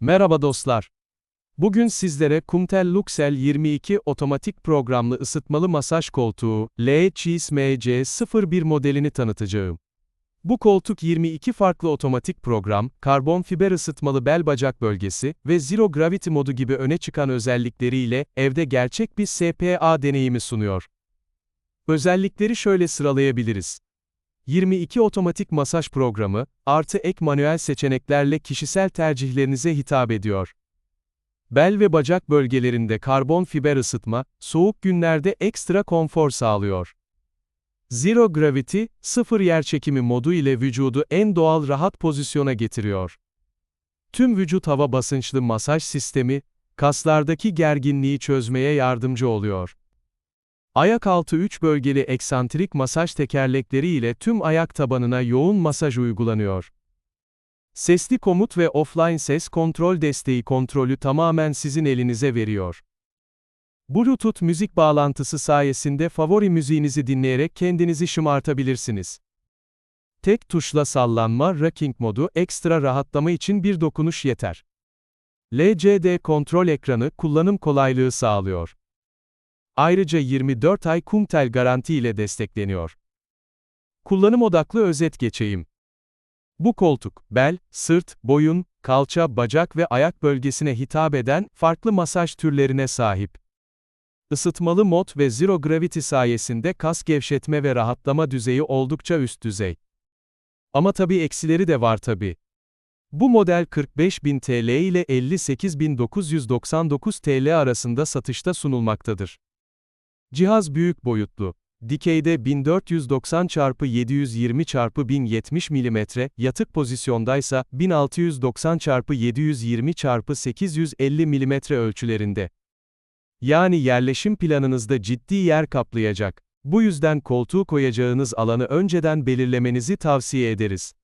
Merhaba dostlar. Bugün sizlere Kumtel Luxel 22 otomatik programlı ısıtmalı masaj koltuğu LCSMC01 modelini tanıtacağım. Bu koltuk 22 farklı otomatik program, karbon fiber ısıtmalı bel bacak bölgesi ve Zero Gravity modu gibi öne çıkan özellikleriyle evde gerçek bir SPA deneyimi sunuyor. Özellikleri şöyle sıralayabiliriz. 22 otomatik masaj programı, artı ek manuel seçeneklerle kişisel tercihlerinize hitap ediyor. Bel ve bacak bölgelerinde karbon fiber ısıtma, soğuk günlerde ekstra konfor sağlıyor. Zero Gravity, sıfır yerçekimi modu ile vücudu en doğal rahat pozisyona getiriyor. Tüm vücut hava basınçlı masaj sistemi, kaslardaki gerginliği çözmeye yardımcı oluyor. Ayak altı 3 bölgeli eksantrik masaj tekerlekleri ile tüm ayak tabanına yoğun masaj uygulanıyor. Sesli komut ve offline ses kontrol desteği kontrolü tamamen sizin elinize veriyor. Bluetooth müzik bağlantısı sayesinde favori müziğinizi dinleyerek kendinizi şımartabilirsiniz. Tek tuşla sallanma rocking modu ekstra rahatlama için bir dokunuş yeter. LCD kontrol ekranı kullanım kolaylığı sağlıyor. Ayrıca 24 ay Kumtel garanti ile destekleniyor. Kullanım odaklı özet geçeyim. Bu koltuk, bel, sırt, boyun, kalça, bacak ve ayak bölgesine hitap eden farklı masaj türlerine sahip. Isıtmalı mod ve Zero Gravity sayesinde kas gevşetme ve rahatlama düzeyi oldukça üst düzey. Ama tabi eksileri de var tabi. Bu model 45.000 TL ile 58.999 TL arasında satışta sunulmaktadır. Cihaz büyük boyutlu. Dikeyde 1490 x 720 x 1070 mm, yatık pozisyondaysa 1690 x 720 x 850 mm ölçülerinde. Yani yerleşim planınızda ciddi yer kaplayacak. Bu yüzden koltuğu koyacağınız alanı önceden belirlemenizi tavsiye ederiz.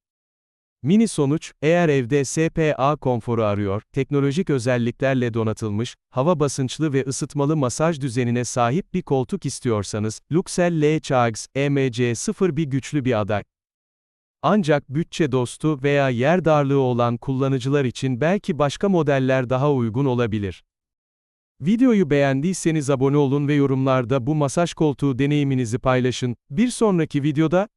Mini sonuç, eğer evde SPA konforu arıyor, teknolojik özelliklerle donatılmış, hava basınçlı ve ısıtmalı masaj düzenine sahip bir koltuk istiyorsanız, Luxel L Chags EMC01 güçlü bir aday. Ancak bütçe dostu veya yer darlığı olan kullanıcılar için belki başka modeller daha uygun olabilir. Videoyu beğendiyseniz abone olun ve yorumlarda bu masaj koltuğu deneyiminizi paylaşın. Bir sonraki videoda